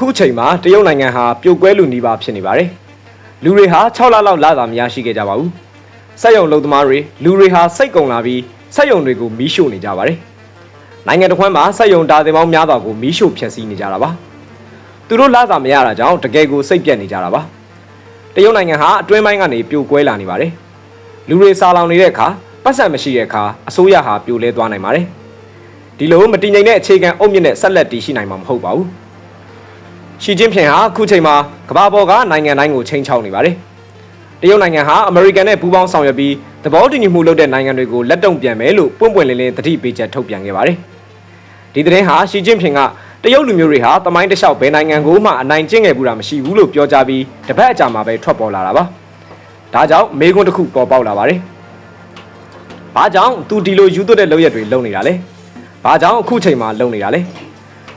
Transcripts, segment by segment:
အခုချိန်မှာတရုတ်နိုင်ငံဟာပြိုကွဲလူနီးပါးဖြစ်နေပါတယ်လူတွေဟာ6လလောက်လာတာမရရှိခဲ့ကြပါဘူးစက်ရုံလုံသမားတွေလူတွေဟာစိတ်ကုန်လာပြီးစက်ရုံတွေကိုမီးရှို့နေကြပါတယ်နိုင်ငံတစ်ခွန်းမှာစက်ရုံတာသင်ပေါင်းများစွာကိုမီးရှို့ဖျက်ဆီးနေကြတာပါသူတို့လာတာမရတာကြောင့်တကယ်ကိုစိတ်ပြက်နေကြတာပါတရုတ်နိုင်ငံဟာအတွင်းပိုင်းကနေပြိုကွဲလာနေပါတယ်လူတွေစာလောင်နေတဲ့အခါပတ်စံမရှိတဲ့အခါအစိုးရဟာပြိုလဲသွားနိုင်ပါတယ်ဒီလိုမတည်ငြိမ်တဲ့အခြေခံအုတ်မြစ်နဲ့ဆက်လက်တည်ရှိနိုင်မှာမဟုတ်ပါဘူး ရှီကျင်းဖျင်ဟာအခုချိန်မှာကမ္ဘာပေါ်ကနိုင်ငံတိုင်းကိုချိန်ချောက်နေပါတယ်။တရုတ်နိုင်ငံဟာအမေရိကန်နဲ့ပူးပေါင်းဆောင်ရွက်ပြီးသဘောတူညီမှုလုပ်တဲ့နိုင်ငံတွေကိုလက်တုံ့ပြန်မယ်လို့ပွင့်ပွင့်လင်းလင်းတတိပေးချက်ထုတ်ပြန်ခဲ့ပါတယ်။ဒီသတင်းဟာရှီကျင်းဖျင်ကတရုတ်လူမျိုးတွေဟာတမိုင်းတစ်လျှောက်ဘယ်နိုင်ငံကိုမှအနိုင်ကျင့်ခဲ့ဘူးတာမရှိဘူးလို့ပြောကြားပြီးတပတ်အကြာမှာပဲထွက်ပေါ်လာတာပါ။ဒါကြောင့်မေကွန်းတစ်ခုပေါ်ပေါက်လာပါတယ်။ဘာကြောင့်သူဒီလိုယူသွတ်တဲ့လုပ်ရက်တွေလုပ်နေတာလဲ။ဘာကြောင့်အခုချိန်မှာလုပ်နေတာလဲ။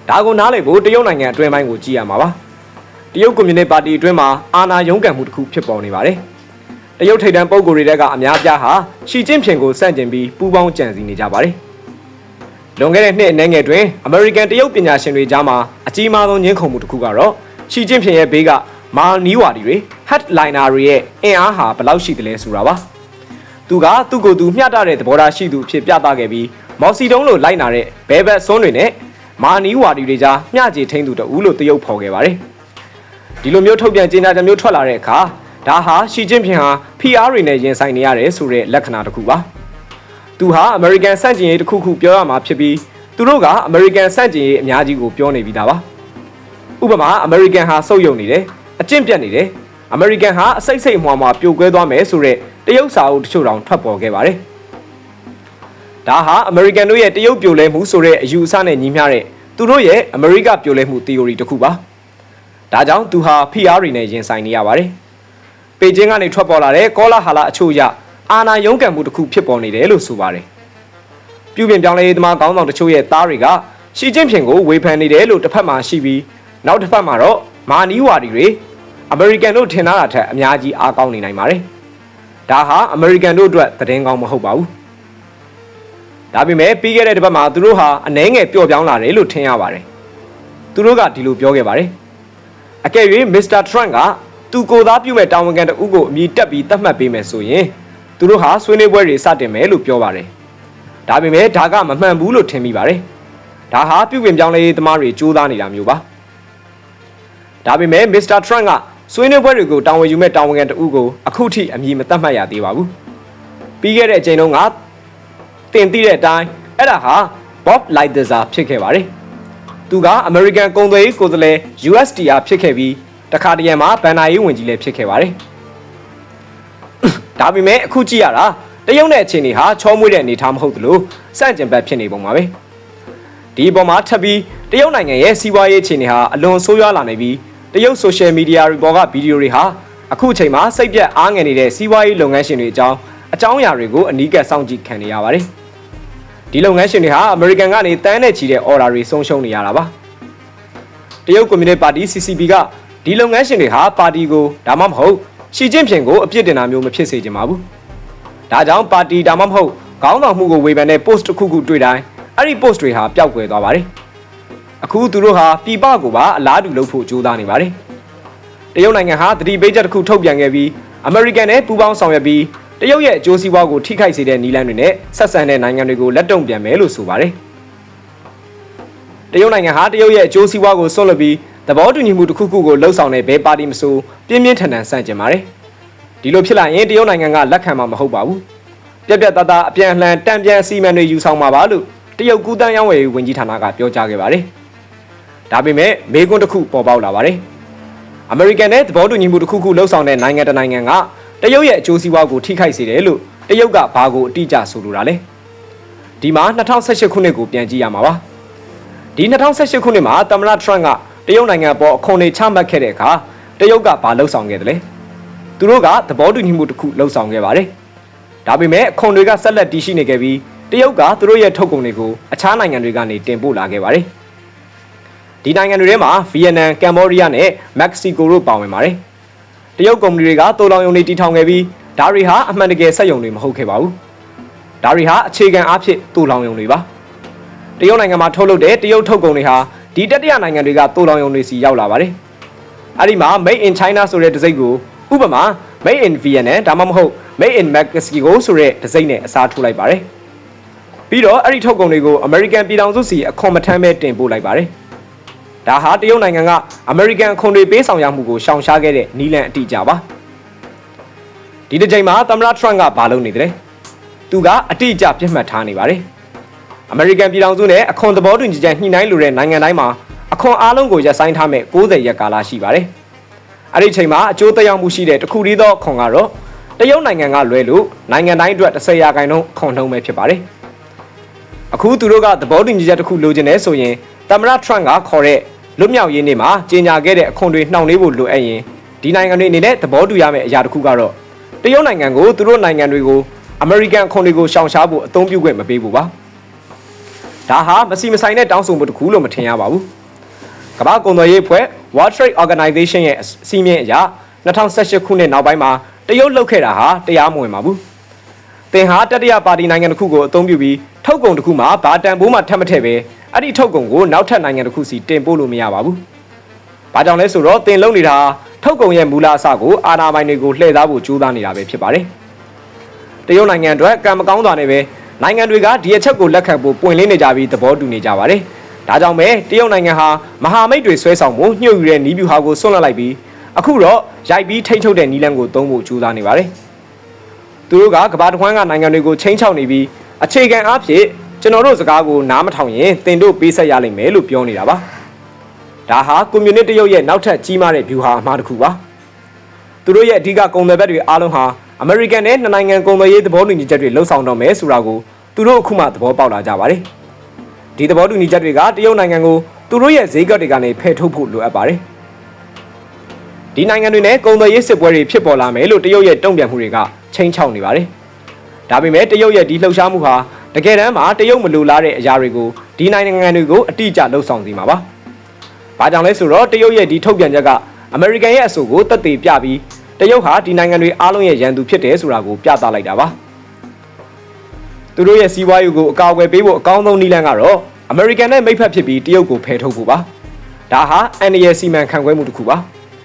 ဒါကိုနားလည်ဖို့တရုတ်နိုင်ငံအတွင်းပိုင်းကိုကြည့်ရမှာပါတရုတ်ကွန်မြူနတီပါတီအတွင်းမှာအာဏာရုံးကန်မှုတစ်ခုဖြစ်ပေါ်နေပါတယ်တရုတ်ထိပ်တန်းပုဂ္ဂိုလ်တွေကအများပြားဟာရှီကျင်းဖျင်ကိုစန့်ကျင်ပြီးပူးပေါင်းကြံစည်နေကြပါတယ်လွန်ခဲ့တဲ့နှစ်အနည်းငယ်တွင်အမေရိကန်တရုတ်ပညာရှင်တွေကြားမှာအကြီးမားဆုံးညှင်းခုန်မှုတစ်ခုကတော့ရှီကျင်းဖျင်ရဲ့ဘေးကမာနီးဝါဒီတွေ headliner တွေရဲ့အင်အားဟာဘယ်လောက်ရှိတယ်လဲဆိုတာပါသူကသူ့ကိုယ်သူမျှတတဲ့သဘောထားရှိသူအဖြစ်ပြသခဲ့ပြီးမော်စီတုံးလိုလိုက်နာတဲ့ဘဲဘက်စွန်းတွေနဲ့ မာနီဝါဒီတွေကြားမျှကြေထိန်သူတဦးလို့တရုတ်ဖော်ခဲ့ပါတယ်။ဒီလိုမျိုးထုတ်ပြန်ကြေညာချက်မျိုးထွက်လာတဲ့အခါဒါဟာရှီကျင်းဖျင်ဟာ PR တွေနဲ့ရင်ဆိုင်နေရတယ်ဆိုတဲ့လက္ခဏာတစ်ခုပါ။သူဟာအမေရိကန်စန့်ကျင်ရေးတစ်ခုခုပြောရမှာဖြစ်ပြီးသူတို့ကအမေရိကန်စန့်ကျင်ရေးအများကြီးကိုပြောနေပြီးသားပါ။ဥပမာအမေရိကန်ဟာစုပ်ယုံနေတယ်အကျင့်ပြတ်နေတယ်အမေရိကန်ဟာအစိတ်စိတ်အမွှာမှာပြိုကွဲသွားမယ်ဆိုတဲ့တရုတ်စာအုပ်တချို့တောင်ထွက်ပေါ်ခဲ့ပါတယ်။ ဒါဟာအမေရိကန်တို့ရဲ့တရုတ်ပြိုလဲမှုဆိုတဲ့အယူအဆနဲ့ညီမျှတဲ့သူတို့ရဲ့အမေရိကပြိုလဲမှု theory တစ်ခုပါ။ဒါကြောင့်သူဟာ PR တွေနဲ့ရင်ဆိုင်နေရပါတယ်။ပေကျင်းကနေထွက်ပေါ်လာတဲ့ကောလာဟာလာအချို့အရအာနာယုံကံမှုတစ်ခုဖြစ်ပေါ်နေတယ်လို့ဆိုပါတယ်။ပြုပြင်ပြောင်းလဲရေးသမားကောင်းဆောင်တချို့ရဲ့သားတွေကရှီကျင်းဖျင်ကိုဝေဖန်နေတယ်လို့တစ်ဖက်မှာရှိပြီးနောက်တစ်ဖက်မှာတော့မာနီးဝါဒီတွေအမေရိကန်တို့ထင်ထားတာထက်အများကြီးအားကောင်းနေနိုင်ပါတယ်။ဒါဟာအမေရိကန်တို့အတွက်သတင်းကောင်းမဟုတ်ပါဘူး။ ဒါပေမဲ့ပြီးခဲ့တဲ့တစ်ပတ်မှာသူတို့ဟာအနှဲငယ်ပျော့ပြောင်းလာတယ်လို့ထင်ရပါတယ်။သူတို့ကဒီလိုပြောခဲ့ပါတယ်။အကယ်၍မစ္စတာထရန့်ကသူကိုယ်သားပြုမဲ့တာဝန်ခံတအုပ်ကိုအမိတက်ပြီးတတ်မှတ်ပေးမယ်ဆိုရင်သူတို့ဟာဆွေးနွေးပွဲတွေစတင်မယ်လို့ပြောပါတယ်။ဒါပေမဲ့ဒါကမမှန်ဘူးလို့ထင်မိပါတယ်။ဒါဟာပြုပြင်ပြောင်းလဲရေးသမားတွေကြိုးစားနေတာမျိုးပါ။ဒါပေမဲ့မစ္စတာထရန့်ကဆွေးနွေးပွဲတွေကိုတာဝန်ယူမဲ့တာဝန်ခံတအုပ်ကိုအခုထိအမည်မသတ်မှတ်ရသေးပါဘူး။ပြီးခဲ့တဲ့အချိန်တုန်းက တင်သိတဲ့အတိုင်းအဲ့ဒါဟာ Bob Lighthizer ဖြစ်ခဲ့ပါတယ်။သူကအမေရိကန်ကုန်သွယ်ရေးကိုယ်စားလှယ် USDR ဖြစ်ခဲ့ပြီးတခါတရံမှာဘန်နာရေးဝန်ကြီးလည်းဖြစ်ခဲ့ပါတယ်။ဒါပေမဲ့အခုကြည့်ရတာတရုတ်နဲ့အခြေအနေဟာချောမွေ့တဲ့အနေအထားမဟုတ်သလိုစန့်ကျင်ဘက်ဖြစ်နေပုံပါပဲ။ဒီအပေါ်မှာထပ်ပြီးတရုတ်နိုင်ငံရဲ့စီးပွားရေးအခြေအနေဟာအလွန်ဆိုးရွားလာနေပြီးတရုတ်ဆိုရှယ်မီဒီယာတွေပေါ်ကဗီဒီယိုတွေဟာအခုအချိန်မှာစိတ်ပြတ်အားငယ်နေတဲ့စီးပွားရေးလုပ်ငန်းရှင်တွေအကြောင်းအကြောင်းအရာတွေကိုအနီးကပ်စောင့်ကြည့်ခံနေရပါတယ်။ ဒီလုပ်ငန်းရှင်တွေဟာအမေရိကန်ကနေတန်းနဲ့ချီတဲ့ order တွေဆုံးရှုံးနေရတာပါတရုတ်ကွန်မြူနတီပါတီ CCP ကဒီလုပ်ငန်းရှင်တွေဟာပါတီကိုဒါမှမဟုတ်ရှီကျင်းဖျင်ကိုအပြစ်တင်တာမျိုးမဖြစ်စေချင်ပါဘူးဒါကြောင့်ပါတီဒါမှမဟုတ်ခေါင်းဆောင်မှုကိုဝေဖန်တဲ့ post တစ်ခုခုတွေ့တိုင်းအဲ့ဒီ post တွေဟာပျောက်ကွယ်သွားပါတယ်အခုသူတို့ဟာပြပကိုပါအလားတူလုပ်ဖို့ကြိုးစားနေပါတယ်တရုတ်နိုင်ငံဟာတတိပေးချက်တစ်ခုထုတ်ပြန်ခဲ့ပြီးအမေရိကန်နဲ့ပူးပေါင်းဆောင်ရွက်ပြီး တရုတ်ရဲ့အကျိုးစီးပွားကိုထိခိုက်စေတဲ့နည်းလမ်းတွေနဲ့ဆက်ဆံတဲ့နိုင်ငံတွေကိုလက်တုံ့ပြန်မယ်လို့ဆိုပါတယ်တရုတ်နိုင်ငံဟာတရုတ်ရဲ့အကျိုးစီးပွားကိုဆွန့်လွတ်ပြီးသဘောတူညီမှုတစ်ခုခုကိုလှုပ်ဆောင်တဲ့ဘဲပါတီမဆိုပြင်းပြင်းထန်ထန်ဆန့်ကျင်ပါတယ်ဒီလိုဖြစ်လာရင်တရုတ်နိုင်ငံကလက်ခံမှာမဟုတ်ပါဘူးပြက်ပြက်သားသားအပြန်အလှန်တံပြန်အစီအမံတွေယူဆောင်မှာပါလို့တရုတ်ကူးတန်းရောင်းဝယ်ရေးဝန်ကြီးဌာနကပြောကြားခဲ့ပါတယ်ဒါပေမဲ့မေကွန်းတစ်ခုပေါ်ပေါက်လာပါတယ်အမေရိကန်နဲ့သဘောတူညီမှုတစ်ခုခုလှုပ်ဆောင်တဲ့နိုင်ငံတစ်နိုင်ငံက တရုတ်ရဲ့အကျိုးစီးပွားကိုထိခိုက်စေတယ်လို့တရုတ်ကဘာကိုအတိအကျဆိုလိုတာလဲဒီမှာ2018ခုနှစ်ကိုပြန်ကြည့်ရမှာပါဒီ2018ခုနှစ်မှာသမ္မတထရန့်ကတရုတ်နိုင်ငံပေါ်အခွန်တွေချမှတ်ခဲ့တဲ့အခါတရုတ်ကဘာလှုပ်ဆောင်ခဲ့တယ်လဲသူတို့ကသဘောတူညီမှုတစ်ခုလှုပ်ဆောင်ခဲ့ပါတယ်ဒါပေမဲ့အခွန်တွေကဆက်လက်တည်ရှိနေခဲ့ပြီးတရုတ်ကသူတို့ရဲ့ထုတ်ကုန်တွေကိုအခြားနိုင်ငံတွေကနေတင်ပို့လာခဲ့ပါတယ်ဒီနိုင်ငံတွေထဲမှာဗီယက်နမ်ကမ်ဘောဒီးယားနဲ့မက္ကဆီကိုတို့ပါဝင်ပါတယ်။ တရုတ်ကုမ္ပဏီတွေကတိုးလောင်ယုံတွေတီထောင်ခဲ့ပြီးဒါတွေဟာအမှန်တကယ်စက်ယုံတွေမဟုတ်ခဲ့ပါဘူး။ဒါတွေဟာအခြေခံအားဖြင့်တိုးလောင်ယုံတွေပါ။တရုတ်နိုင်ငံမှာထုတ်လုပ်တဲ့တရုတ်ထုတ်ကုန်တွေဟာဒီတတိယနိုင်ငံတွေကတိုးလောင်ယုံတွေစီရောက်လာပါတယ်။အဲ့ဒီမှာ Made in China ဆိုတဲ့တစိမ့်ကိုဥပမာ Made in Vietnam ဒါမှမဟုတ် Made in Mexico ဆိုတဲ့တစိမ့်နဲ့အစားထိုးလိုက်ပါတယ်။ပြီးတော့အဲ့ဒီထုတ်ကုန်တွေကို American ပြည်ထောင်စုစီအခွန်မထမ်းပဲတင်ပို့လိုက်ပါတယ်။ ဒါဟာတရုတ်နိုင်ငံက American အခွန်တွေပေးဆောင်ရမှုကိုရှောင်ရှားခဲ့တဲ့နီလန်အတိအကျပါ။ဒီတစ်ချိန်မှာသမ္မတ Trump ကဘာလုပ်နေတယ်လဲ။သူကအတိအကျပြစ်မှတ်ထားနေပါတယ်။ American ပြည်ထောင်စုနဲ့အခွန်သဘောတူညီချက်ညှိနှိုင်းလိုတဲ့နိုင်ငံတိုင်းမှာအခွန်အားလုံးကိုရပ်ဆိုင်းထားမဲ့60ရက်ကာလရှိပါတယ်။အဲ့ဒီချိန်မှာအကျိုးသက်ရောက်မှုရှိတဲ့တစ်ခုတည်းသောအခွန်ကတော့တရုတ်နိုင်ငံကလွဲလို့နိုင်ငံတိုင်းအတွက်10ရာခိုင်နှုန်းခွန်နှုန်းပဲဖြစ်ပါတယ်။အခုသူတို့ကသဘောတူညီချက်တစ်ခုလိုချင်တယ်ဆိုရင်သမ္မတ Trump ကခေါ်တဲ့ လွတ်မြောက်ရေးနေ့မှာကြေညာခဲ့တဲ့အခွန်တွေနှောင့်နှေးဖို့လိုအပ်ရင်ဒီနိုင်ငံတွေအနေနဲ့သဘောတူရမယ့်အရာတစ်ခုကတော့တရုတ်နိုင်ငံကိုသူတို့နိုင်ငံတွေကို American အခွန်တွေကိုရှောင်ရှားဖို့အသုံးပြုခွင့်မပေးဘူးပါ။ဒါဟာမစီမဆိုင်တဲ့တောင်းဆိုမှုတစ်ခုလို့မထင်ရပါဘူး။ကမ္ဘာကုန်သွယ်ရေးအဖွဲ့ World Trade Organization ရဲ့အစီအမင်းအရ2018ခုနှစ်နောက်ပိုင်းမှာတရုတ်လှုပ်ခဲ့တာဟာတရားမဝင်ပါဘူး။သင်ဟာတတိယပါတီနိုင်ငံတစ်ခုကိုအသုံးပြုပြီးထုတ်ကုန်တစ်ခုမှာဘာတန်ဖိုးမှထပ်မထည့်ပဲ အဲ့ဒီထုတ်ကုန်ကိုနောက်ထပ်နိုင်ငံတစ်ခုစီတင်ပို့လို့မရပါဘူး။ဘာကြောင့်လဲဆိုတော့သင်လုံနေတာထုတ်ကုန်ရဲ့မူလအစကိုအာဏာပိုင်တွေကိုလှည့်စားဖို့ကြိုးစားနေတာပဲဖြစ်ပါတယ်။တရုတ်နိုင်ငံအတွက်ကံမကောင်းတာနဲ့ပဲနိုင်ငံတွေကဒီအချက်ကိုလက်ခံဖို့ပွင့်လင်းနေကြပြီးသဘောတူနေကြပါတယ်။ဒါကြောင့်ပဲတရုတ်နိုင်ငံဟာမဟာမိတ်တွေဆွဲဆောင်မှုညှို့ယူတဲ့နီးဗျူဟာကိုဆွန့်လွတ်လိုက်ပြီးအခုတော့ရိုက်ပြီးထိန်းချုပ်တဲ့နီးလန်းကိုသုံးဖို့ကြိုးစားနေပါတယ်။သူတို့ကကမ္ဘာတစ်ဝန်းကနိုင်ငံတွေကိုချိန်ချောက်နေပြီးအခြေခံအားဖြင့် ကျွန်တော်တို့စကားကိုနားမထောင်ရင်တင်တို့ပေးဆက်ရလိမ့်မယ်လို့ပြောနေတာပါ။ဒါဟာကွန်မြူနစ်တရုတ်ရဲ့နောက်ထပ်ကြီးမားတဲ့ဗျူဟာအမှားတစ်ခုပါ။သူတို့ရဲ့အဓိကကုန်သွယ်ဘက်တွေအားလုံးဟာအမေရိကန်နဲ့နှစ်နိုင်ငံကုန်သွယ်ရေးသဘောတူညီချက်တွေလှုပ်ဆောင်တော့မယ်ဆိုတာကိုသူတို့အခုမှသဘောပေါက်လာကြပါတယ်။ဒီသဘောတူညီချက်တွေကတရုတ်နိုင်ငံကိုသူတို့ရဲ့ဈေးကွက်တွေကနေဖယ်ထုတ်ဖို့လိုအပ်ပါတယ်။ဒီနိုင်ငံတွေနဲ့ကုန်သွယ်ရေးစစ်ပွဲတွေဖြစ်ပေါ်လာမယ်လို့တရုတ်ရဲ့တုံ့ပြန်မှုတွေကချိန်ချောက်နေပါတယ်။ဒါပေမဲ့တရုတ်ရဲ့ဒီလှုပ်ရှားမှုဟာ တကယ်တမ်းမှာတရုတ်မလိုလားတဲ့အရာတွေကိုဒီနိုင်ငံတွေကိုအတိအကျလှုပ်ဆောင်စီမှာပါ။ဘာကြောင့်လဲဆိုတော့တရုတ်ရဲ့ဒီထုတ်ပြန်ချက်ကအမေရိကန်ရဲ့အဆိုကိုတက်သေးပြပြီးတရုတ်ဟာဒီနိုင်ငံတွေအားလုံးရဲ့ရန်သူဖြစ်တယ်ဆိုတာကိုပြသလိုက်တာပါ။သူတို့ရဲ့စီးပွားရေးကိုအကာအကွယ်ပေးဖို့အကောင်းဆုံးနည်းလမ်းကတော့အမေရိကန်နဲ့မိတ်ဖက်ဖြစ်ပြီးတရုတ်ကိုဖယ်ထုတ်ဖို့ပါ။ဒါဟာအန်ဒီရဲ့စီမံခန့်ခွဲမှုတစ်ခုပါ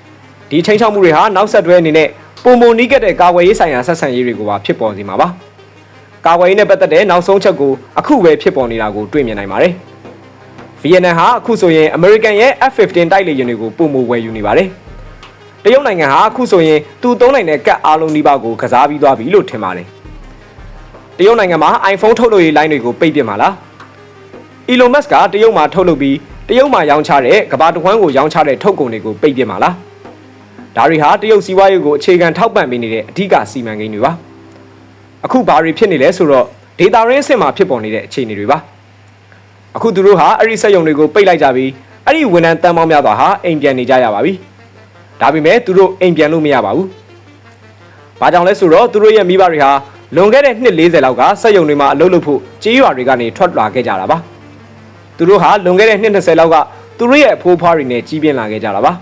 ။ဒီချိန်ချောက်မှုတွေဟာနောက်ဆက်တွဲအနေနဲ့ပုံမနီးကတဲ့ကာကွယ်ရေးဆိုင်ရာဆက်ဆံရေးတွေကိုပါဖြစ်ပေါ်စေမှာပါ။ ကာကွယ်ရေးနဲ့ပတ်သက်တဲ့နောက်ဆုံးချက်ကိုအခုပဲဖြစ်ပေါ်နေတာကိုတွေ့မြင်နိုင်ပါတယ်။ဗီယက်နမ်ဟာအခုဆိုရင်အမေရိကန်ရဲ့ F-15 တိုက်လေယာဉ်တွေကိုပုံမဝယ်ယူနေပါတယ်။တရုတ်နိုင်ငံဟာအခုဆိုရင်သူသုံးနိုင်တဲ့ကတ်အားလုံးဒီပါကိုကစားပြီးသွားပြီလို့ထင်ပါတယ်။တရုတ်နိုင်ငံမှာ iPhone ထုတ်လုပ်ရေးလိုင်းတွေကိုပိတ်ပစ်မှာလား။ Elon Musk ကတရုတ်မှာထုတ်လုပ်ပြီးတရုတ်မှာရောင်းချတဲ့ကမ္ဘာတစ်ဝန်းကိုရောင်းချတဲ့ထုတ်ကုန်တွေကိုပိတ်ပစ်မှာလား။ဒါတွေဟာတရုတ်စီးပွားရေးကိုအခြေခံထောက်ပံ့ပေးနေတဲ့အဓိကစီမံကိန်းတွေပါ။ အခုဘာတွေဖြစ်နေလဲဆိုတော့ဒေတာရင်းအဆင့်မှာဖြစ်ပေါ်နေတဲ့အခြေအနေတွေပါ။အခုသူတို့ဟာအဲ့ဒီစက်ရုံတွေကိုပိတ်လိုက်ကြပြီးအဲ့ဒီဝန်ထမ်းတန်းပေါင်းများစွာဟာအိမ်ပြန်နေကြရပါပြီ။ဒါပေမဲ့သူတို့အိမ်ပြန်လို့မရပါဘူး။ဘာကြောင့်လဲဆိုတော့သူတို့ရဲ့မိဘတွေဟာလွန်ခဲ့တဲ့နှစ်40လောက်ကစက်ရုံတွေမှာအလုပ်လုပ်ဖို့ကြေးရွာတွေကနေထွက်လာခဲ့ကြတာပါ။သူတို့ဟာလွန်ခဲ့တဲ့နှစ်20လောက်ကသူတို့ရဲ့အဖိုးဖွားတွေနဲ့ကြီးပြင်းလာခဲ့ကြတာပါ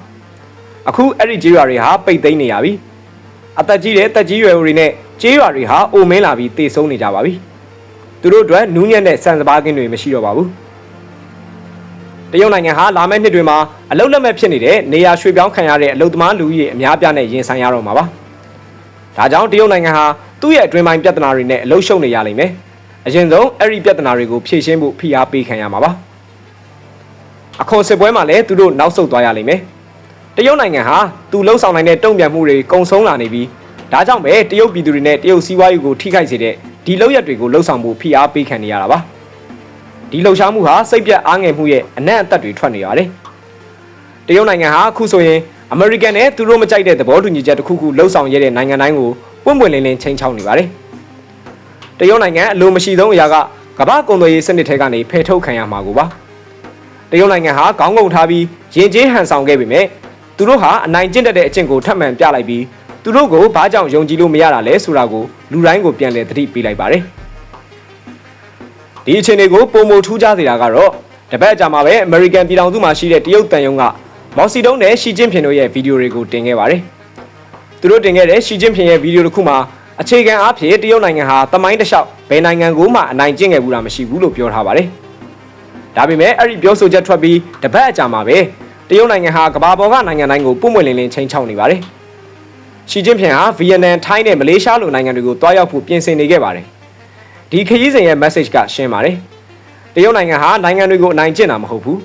။အခုအဲ့ဒီကြေးရွာတွေဟာပိတ်သိမ်းနေရပြီ။အသက်ကြီးတဲ့တက်ကြီးရွယ်တွေနဲ့ ကြေးရွာတွေဟာအိုမင်းလာပြီးတေဆုံးနေကြပါပြီ။သူတို့အတွက်နူးညံ့တဲ့စံစပါးကင်းတွေမရှိတော့ပါဘူး။တရုတ်နိုင်ငံဟာလာမယ့်နှစ်တွေမှာအလုတ်လက်မဲ့ဖြစ်နေတဲ့နေရာရွှေ့ပြောင်းခံရတဲ့အလုတ်သမားလူကြီးအများပြားနဲ့ရင်ဆိုင်ရတော့မှာပါ။ဒါကြောင့်တရုတ်နိုင်ငံဟာသူ့ရဲ့အတွင်းပိုင်းပြဿနာတွေနဲ့အလုတ်ရှုံနေရလိမ့်မယ်။အရင်ဆုံးအဲ့ဒီပြဿနာတွေကိုဖြေရှင်းဖို့ဖိအားပေးခံရမှာပါ။အခွန်စစ်ပွဲမှာလည်းသူတို့နောက်ဆုတ်သွားရလိမ့်မယ်။တရုတ်နိုင်ငံဟာသူလှုပ်ဆောင်နိုင်တဲ့တုံ့ပြန်မှုတွေကုံဆုံးလာနေပြီး ဒါကြောင့်ပဲတရုတ်ပြည်သူတွေနဲ့တရုတ်စီးပွားရေးကိုထိခိုက်စေတဲ့ဒီလောက်ရက်တွေကိုလှုပ်ဆောင်ဖို့ဖိအားပေးခံနေရတာပါဒီလှုပ်ရှားမှုဟာစိတ်ပြတ်အားငယ်မှုရဲ့အနက်အသက်တွေထွက်နေရတယ်တရုတ်နိုင်ငံဟာအခုဆိုရင်အမေရိကန်နဲ့သူတို့မကြိုက်တဲ့သဘောတူညီချက်တစ်ခုခုလှုပ်ဆောင်ရတဲ့နိုင်ငံတိုင်းကိုပွင့်ပွင့်လင်းလင်းချိန်ချောက်နေပါတယ်တရုတ်နိုင်ငံအလိုမရှိဆုံးအရာကကမ္ဘာကုန်သွယ်ရေးစနစ်ထဲကနေဖယ်ထုတ်ခံရမှာကိုပါတရုတ်နိုင်ငံဟာခေါင်းငုံထားပြီးရင်ကျေးဟန်ဆောင်ခဲ့ပေမဲ့သူတို့ဟာအနိုင်ကျင့်တတ်တဲ့အကျင့်ကိုထပ်မံပြလိုက်ပြီး သူတို့ကိုဘာကြောင့်ယုံကြည်လို့မရတာလဲဆိုတာကိုလူတိုင်းကိုပြန်လည်သတိပေးလိုက်ပါတယ်ဒီအခြေအနေကိုပုံမထူးခြားစေတာကတော့တပတ်ကြာမှာပဲအမေရိကန်ပြည်ထောင်စုမှာရှိတဲ့တရုတ်တန်ယုံကမော်စီတုံးနဲ့ရှီကျင်းဖင်တို့ရဲ့ဗီဒီယိုတွေကိုတင်ခဲ့ပါတယ်သူတို့တင်ခဲ့တဲ့ရှီကျင်းဖင်ရဲ့ဗီဒီယိုတစ်ခုမှာအခြေခံအားဖြင့်တရုတ်နိုင်ငံဟာတမိုင်းတစ်လျှောက်ဘယ်နိုင်ငံကိုမှအနိုင်ကျင့်ခဲ့ဘူးတာမရှိဘူးလို့ပြောထားပါတယ်ဒါပေမဲ့အဲ့ဒီပြောဆိုချက်ထွက်ပြီးတပတ်အကြာမှာပဲတရုတ်နိုင်ငံဟာကမ္ဘာပေါ်ကနိုင်ငံတိုင်းကိုပုံမှန်လင်းလင်းချိန်ချောက်နေပါတယ် ရှီကျင်းဖျင်ဟာဗီယက်နမ်ထိုင်းနဲ့မလေးရှားလိုနိုင်ငံတွေကိုတွားရောက်ဖို့ပြင်ဆင်နေခဲ့ပါတယ်ဒီခရီးစဉ်ရဲ့ message ကရှင်းပါတယ်တရုတ်နိုင်ငံဟာနိုင်ငံတွေကိုအနိုင်ကျင့်တာမဟုတ်ဘူး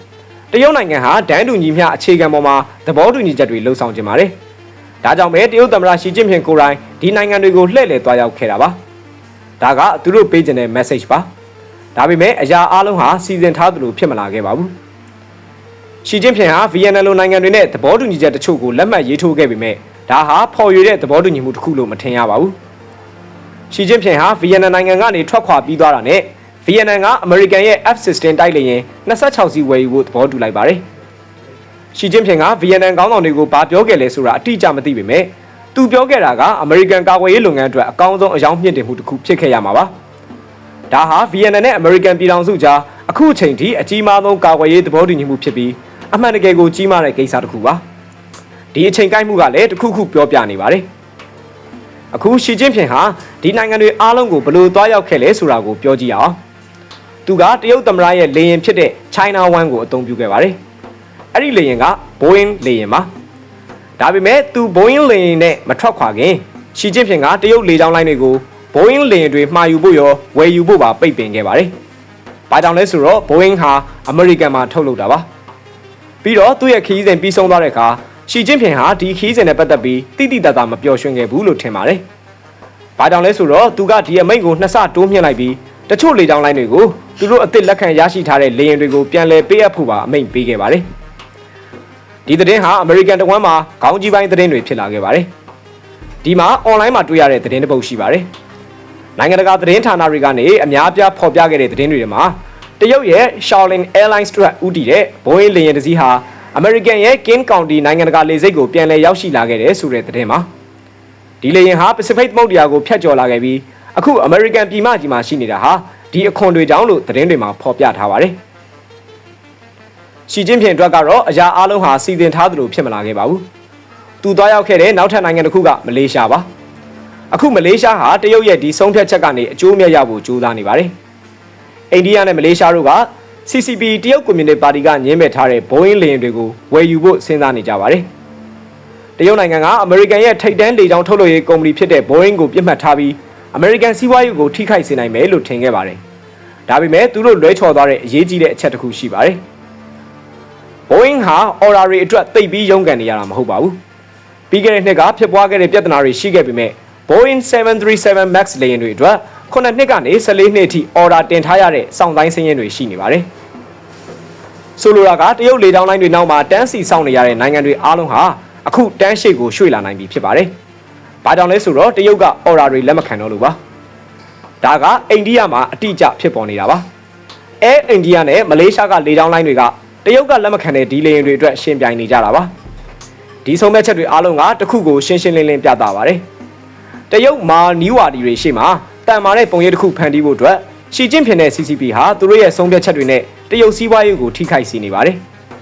တရုတ်နိုင်ငံဟာဒန်းတူညီမျှအခြေခံပေါ်မှာသဘောတူညီချက်တွေလှုံ့ဆော်ခြင်းပါတယ်ဒါကြောင့်ပဲတရုတ်သမ္မတရှီကျင်းဖျင်ကိုယ်တိုင်ဒီနိုင်ငံတွေကိုလှည့်လည်တွားရောက်ခဲ့တာပါဒါကသူတို့ပေးခြင်းတဲ့ message ပါဒါပေမဲ့အရာအလုံးဟာစီစဉ်ထားသလိုဖြစ်မလာခဲ့ပါဘူး။ရှီကျင်းဖျင်ဟာဗီယက်နမ်လိုနိုင်ငံတွေနဲ့သဘောတူညီချက်တချို့ကိုလက်မှတ်ရေးထိုးခဲ့ပေမဲ့ ဒါဟာဖော်ရွေတဲ့သဘောတူညီမှုတစ်ခုလို့မထင်ရပါဘူး။ရှီကျင်းဖျင်ဟာဗီယက်နမ်နိုင်ငံကနေထွက်ခွာပြီးသွားတာနဲ့ဗီယက်နမ်ကအမေရိကန်ရဲ့ F-16 တိုက်လေယာဉ်26စီးဝယ်ယူဖို့သဘောတူလိုက်ပါတယ်။ရှီကျင်းဖျင်ကဗီယက်နမ်ခေါင်းဆောင်တွေကိုဘာပြောခဲ့လဲဆိုတာအတိအကျမသိပေမဲ့သူပြောခဲ့တာကအမေရိကန်ကာကွယ်ရေးလုပ်ငန်းအတွက်အကောင်းဆုံးအယောင်မြင့်တင်မှုတစ်ခုဖြစ်ခဲ့ရမှာပါ။ဒါဟာဗီယက်နမ်နဲ့အမေရိကန်ပြည်ထောင်စုကြားအခုအချိန်ထိအကြီးမားဆုံးကာကွယ်ရေးသဘောတူညီမှုဖြစ်ပြီးအမှန်တကယ်ကိုကြီးမားတဲ့ကိစ္စတစ်ခုပါ ဒီအချိန်ကိုက်မှုကလည်းတစ်ခုခုပြောပြနေပါတယ်အခုရှီကျင်းဖျင်ဟာဒီနိုင်ငံတွေအားလုံးကိုဘယ်လိုသွားရောက်ခဲ့လဲဆိုတာကိုပြောကြည့်အောင်သူကတရုတ်သမ္မတရဲ့လေယာဉ်ဖြစ်တဲ့ China One ကိုအသုံးပြုခဲ့ပါတယ်အဲ့ဒီလေယာဉ်က Boeing လေယာဉ်ပါဒါပေမဲ့သူ Boeing လေယာဉ်နဲ့မထွက်ခွာခင်ရှီကျင်းဖျင်ကတရုတ်လေကြောင်းလိုင်းတွေကို Boeing လေယာဉ်တွေမှာယူဖို့ရောဝယ်ယူဖို့ပါပိတ်ပင်ခဲ့ပါတယ်။ဘာကြောင့်လဲဆိုတော့ Boeing ဟာအမေရိကန်မှာထုတ်လုပ်တာပါ။ပြီးတော့သူ့ရဲ့ခရီးစဉ်ပြီးဆုံးသွားတဲ့အခါ ရှီကျင်းဖျင်ဟာဒီခရီးစဉ်နဲ့ပတ်သက်ပြီးတိတိတတ်တာမပျော်ရွှင်ခဲ့ဘူးလို့ထင်ပါတယ်။ဘာကြောင့်လဲဆိုတော့သူကဒီအမိန့်ကိုနှစ်ဆတိုးမြှင့်လိုက်ပြီးတချို့လေကြောင်းလိုင်းတွေကိုသူတို့အစ်စ်လက်ခံရရှိထားတဲ့လေယာဉ်တွေကိုပြန်လည်ပေးအပ်ဖို့ပါအမိန့်ပေးခဲ့ပါတယ်။ဒီသတင်းဟာအမေရိကန်တဝမ်းမှာခေါင်းကြီးပိုင်းသတင်းတွေဖြစ်လာခဲ့ပါတယ်။ဒီမှာ online မှာတွေ့ရတဲ့သတင်းတစ်ပုဒ်ရှိပါတယ်။နိုင်ငံတကာသတင်းဌာနတွေကနေအများအပြားဖော်ပြခဲ့တဲ့သတင်းတွေထဲမှာတရုတ်ရဲ့ Shaolin Airlines အတွက်ဦးတည်တဲ့ Boeing လေယာဉ်တစ်စီးဟာ American ရဲ့ King County နိုင်ငံတကာလေဆိပ်ကိုပြန်လည်ရောက်ရှိလာခဲ့တယ်ဆိုတဲ့သတင်းပါ။ဒီလေယာဉ်ဟာ Pacific သမုဒ္ဒရာကိုဖြတ်ကျော်လာခဲ့ပြီးအခု American ပြည်မကြီးမှာရှိနေတာဟာဒီအခွန်တွေကြောင့်လို့သတင်းတွေမှာဖော်ပြထားပါတယ်။ရှီကျင်းဖျင်အတွက်ကတော့အရာအလုံးဟာစီစဉ်ထားသလိုဖြစ်မလာခဲ့ပါဘူး။သူသွားရောက်ခဲ့တဲ့နောက်ထပ်နိုင်ငံတစ်ခုကမလေးရှားပါ။အခုမလေးရှားဟာတရုတ်ရဲ့ဒီဆုံးဖြတ်ချက်ကနေအကျိုးအမြတ်ရဖို့ကြိုးစားနေပါတယ်။အိန္ဒိယနဲ့မလေးရှားတို့က CCP တရုတ်ကွန်မြူနတီပါတီကညှင်းပယ်ထားတဲ့ Boeing လေယာဉ်တွေကိုဝယ်ယူဖို့စဉ်းစားနေကြပါတယ်။တရုတ်နိုင်ငံကအမေရိကန်ရဲ့ထိပ်တန်းလေကြောင်းထုတ်လုပ်ရေးကုမ္ပဏီဖြစ်တဲ့ Boeing ကိုပြစ်မှတ်ထားပြီးအမေရိကန်စီးပွားရေးကိုထိခိုက်စေနိုင်မယ်လို့ထင်ခဲ့ပါတယ်။ဒါပေမဲ့သူတို့လွဲချော်သွားတဲ့အရေးကြီးတဲ့အချက်တစ်ခုရှိပါတယ်။ Boeing ဟာ order တွေအတွက်တိတ်ပြီးရုန်းကန်နေရတာမဟုတ်ပါဘူး။ပြီးခဲ့တဲ့နှစ်ကဖြစ်ပွားခဲ့တဲ့ပြဿနာတွေရှိခဲ့ပေမဲ့ Boeing 737 Max လေယာဉ်တွေအတွက်ခုနှစ်နှစ်ကနေ14နှစ်အထိ order တင်ထားရတဲ့စောင့်တိုင်းစင်းရင်းတွေရှိနေပါတယ်။ ဆိုလိုတာကတရုတ်လေကြောင်းလိုင်းတွေနောက်မှာတန်းစီစောင့်နေရတဲ့နိုင်ငံတွေအားလုံးဟာအခုတန်းရှိကိုရွှေ့လာနိုင်ပြီဖြစ်ပါတယ်။ဘာကြောင့်လဲဆိုတော့တရုတ်က order တွေလက်မခံတော့လို့ပါ။ဒါကအိန္ဒိယမှာအတိအကျဖြစ်ပေါ်နေတာပါ။ Air India နဲ့မလေးရှားကလေကြောင်းလိုင်းတွေကတရုတ်ကလက်မခံတဲ့ဒီလေယာဉ်တွေအတွက်ရှင်ပြိုင်နေကြတာပါ။ဒီဆုံးဖြတ်ချက်တွေအားလုံးကတစ်ခုကိုရှင်းရှင်းလင်းလင်းပြသပါတယ်။တရုတ်မာနီးဝါဒီတွေရှေ့မှာတန်မာတဲ့ပုံရိပ်တစ်ခုဖန်တီးဖို့အတွက်ရှီကျင်းဖျင်တဲ့ CCP ဟာသူတို့ရဲ့ဆုံးဖြတ်ချက်တွေနဲ့ တရုတ်စီးပွားရေးကိုထိခိုက်စေနေပါတယ်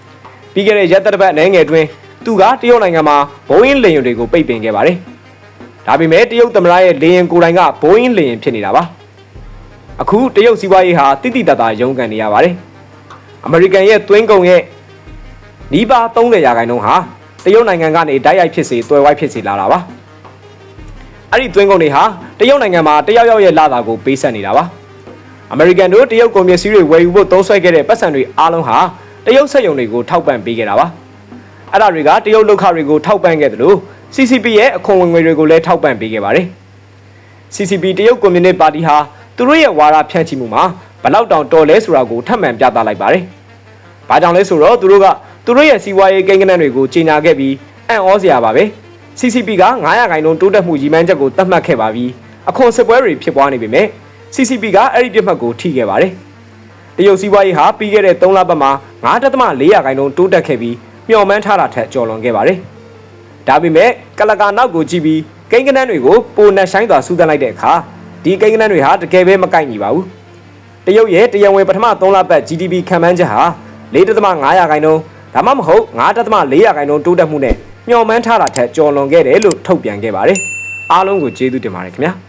။ပြီးခဲ့တဲ့ရက်သက်တစ်ပတ်နိုင်ငယ်တွင်သူကတရုတ်နိုင်ငံမှာဘိုးင်းလေယာဉ်တွေကိုပိတ်ပင်ခဲ့ပါတယ်။ဒါပေမဲ့တရုတ်သမ္မတရဲ့လေယာဉ်ကိုယ်တိုင်ကဘိုးင်းလေယာဉ်ဖြစ်နေတာပါ။အခုတရုတ်စီးပွားရေးဟာတိတိတတ်တာရုန်းကန်နေရပါတယ်။အမေရိကန်ရဲ့သွင်းကုန်ရဲ့နီးပါး30ရာခိုင်နှုန်းဟာတရုတ်နိုင်ငံကနေတိုက်ရိုက်ဖြစ်စေတွယ်ဝိုက်ဖြစ်စေလာတာပါ။အဲ့ဒီသွင်းကုန်တွေဟာတရုတ်နိုင်ငံမှာတယောက်ယောက်ရဲ့လာတာကိုပေးဆက်နေတာပါ။ အမေရိကန်တို့တရုတ်ကုန်ပစ္စည်းတွေဝယ်ယူဖို့သုံးစွဲခဲ့တဲ့ပတ်စံတွေအားလုံးဟာတရုတ်စက်ရုံတွေကိုထောက်ပံ့ပေးခဲ့တာပါ။အဲ့ဒါတွေကတရုတ်လောက်ခတွေကိုထောက်ပံ့ခဲ့တယ်လို့ CCP ရဲ့အခွန်ဝင်ငွေတွေကိုလည်းထောက်ပံ့ပေးခဲ့ပါတယ်။ CCP တရုတ်ကွန်မြူနတီပါတီဟာသူတို့ရဲ့ဝါဒဖြန့်ချိမှုမှာဘလောက်တောင်တော်လဲဆိုတာကိုထပ်မံပြသလိုက်ပါတယ်။ဘာကြောင့်လဲဆိုတော့သူတို့ကသူတို့ရဲ့စီးပွားရေးကိန်းဂဏန်းတွေကိုကြီးညာခဲ့ပြီးအံ့ဩစရာပါပဲ။ CCP က900ခိုင်နှုန်းတိုးတက်မှုရည်မှန်းချက်ကိုသတ်မှတ်ခဲ့ပါပြီးအခွန်စစ်ပွဲတွေဖြစ်ပွားနေပေမဲ့ CCP ကအဲ့ဒီပြစ်မှတ်ကိုထိခဲ့ပါတယ်။တရုတ်စီးပွားရေးဟာပြီးခဲ့တဲ့3လပတ်မှာ9.400ခိုင်နှုန်းတိုးတက်ခဲ့ပြီးမျှော်မှန်းထားတာထက်ကျော်လွန်ခဲ့ပါတယ်။ဒါပေမဲ့ကလကာနောက်ကိုကြည့်ပြီးကိန်းဂဏန်းတွေကိုပိုနှက်ဆိုင်စွာစူးစမ်းလိုက်တဲ့အခါဒီကိန်းဂဏန်းတွေဟာတကယ်ပဲမကိုက်ညီပါဘူး။တရုတ်ရဲ့တရားဝင်ပထမ3လပတ် GDP ခံမှန်းချက်ဟာ4.5ရာခိုင်နှုန်းဒါမှမဟုတ်9.4ရာခိုင်နှုန်းတိုးတက်မှုနဲ့မျှော်မှန်းထားတာထက်ကျော်လွန်ခဲ့တယ်လို့ထုတ်ပြန်ခဲ့ပါတယ်။အားလုံးကိုကျေးဇူးတင်ပါတယ်ခင်ဗျာ။